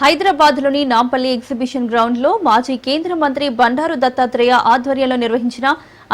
హైదరాబాద్లోని నాంపల్లి ఎగ్జిబిషన్ గ్రౌండ్లో మాజీ కేంద్ర మంత్రి బండారు దత్తాత్రేయ ఆధ్వర్యంలో నిర్వహించిన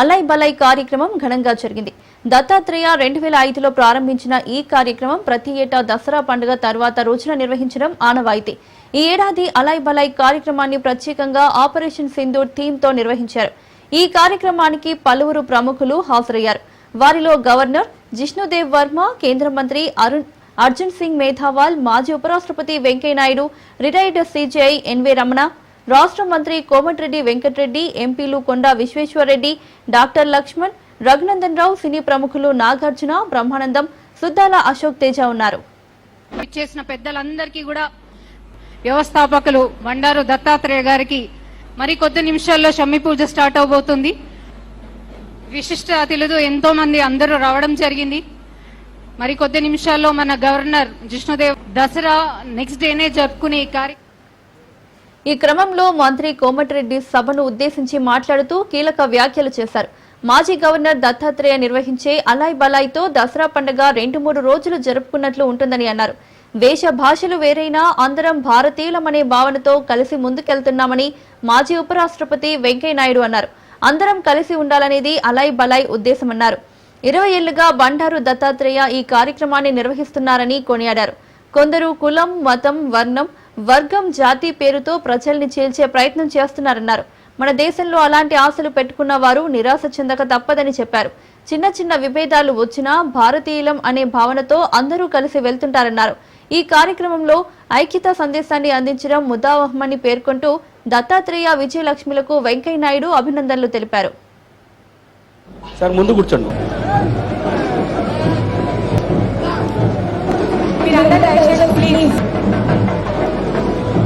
అలై బలై కార్యక్రమం ఘనంగా జరిగింది. దత్తాత్రేయ రెండు వేల ఐదులో ప్రారంభించిన ఈ కార్యక్రమం ప్రతి ఏటా దసరా పండుగ తర్వాత రోజున నిర్వహించడం ఆనవాయితీ. ఈ ఏడాది అలై బలై కార్యక్రమాన్ని ప్రత్యేకంగా ఆపరేషన్ సింధూర్ థీమ్తో నిర్వహించారు. ఈ కార్యక్రమానికి పలువురు ప్రముఖులు హాజరయ్యారు. వారిలో గవర్నర్ జిష్ణుదేవ్ వర్మ కేంద్ర మంత్రి అరుణ్ అర్జున్ సింగ్ మేధావాల్ మాజీ ఉపరాష్ట్రపతి Venkaiah Naidu retired CJI N V Ramana రాష్ట్ర మంత్రి కోమటిరెడ్డి వెంకటరెడ్డి ఎంపీలు కొండా విశ్వేశ్వరరెడ్డి డాక్టర్ లక్ష్మణ్ రఘునందన్ రావు సినీ ప్రముఖులు నాగార్జున బ్రహ్మానందం సుద్దాల అశోక్ తేజ ఉన్నారు. చేసిన పెద్దలందరికీ కూడా వ్యవస్థాపకులు బండారు దత్తాత్రేయ గారికి మరి కొద్ది నిమిషాల్లో షమ్మి పూజ స్టార్ట్ అవబోతుంది. విశిష్ట అతిథులు ఎంతో మంది అందరూ రావడం జరిగింది. మరి కొద్ది నిమిషాల్లో మన గవర్నర్ జిష్ణుదేవ్ దసరా నెక్స్ట్ డేనే జరుపుకునే ఈ కార్య ఈ క్రమంలో మంత్రి కోమటిరెడ్డి సభను ఉద్దేశించి మాట్లాడుతూ కీలక వ్యాఖ్యలు చేశారు. మాజీ గవర్నర్ దత్తాత్రేయ నిర్వహించే అలాయ్ బలాయ్తో దసరా పండుగ రెండు మూడు రోజులు జరుపుకున్నట్లు ఉంటుందని అన్నారు. వేష భాషలు వేరైనా అందరం భారతీయులమనే భావనతో కలిసి ముందుకెళ్తున్నామని మాజీ ఉపరాష్ట్రపతి వెంకయ్యనాయుడు అన్నారు. అందరం కలిసి ఉండాలనేది అలాయ్ బలాయ్ ఉద్దేశమన్నారు. ఇరవై ఏళ్ళుగా బండారు దత్తాత్రేయ ఈ కార్యక్రమాన్ని నిర్వహిస్తున్నారని కొనియాడారు. కొందరు కులం మతం వర్ణం వర్గం జాతి పేరుతో ప్రజల్ని చీల్చే ప్రయత్నం చేస్తున్నారన్నారు. మన దేశంలో అలాంటి ఆశలు పెట్టుకున్న వారు నిరాశ చెందక తప్పదని చెప్పారు. చిన్న చిన్న విభేదాలు వచ్చినా భారతీయులం అనే భావనతో అందరూ కలిసి వెళ్తుంటారన్నారు. ఈ కార్యక్రమంలో ఐక్యత సందేశాన్ని అందించడం ముద్దావహమని పేర్కొంటూ దత్తాత్రేయ విజయలక్ష్మిలకు వెంకయ్యనాయుడు అభినందనలు తెలిపారు. సార్ ముందు కూర్చోండి. మీరందరూ దయచేసి ప్లీజ్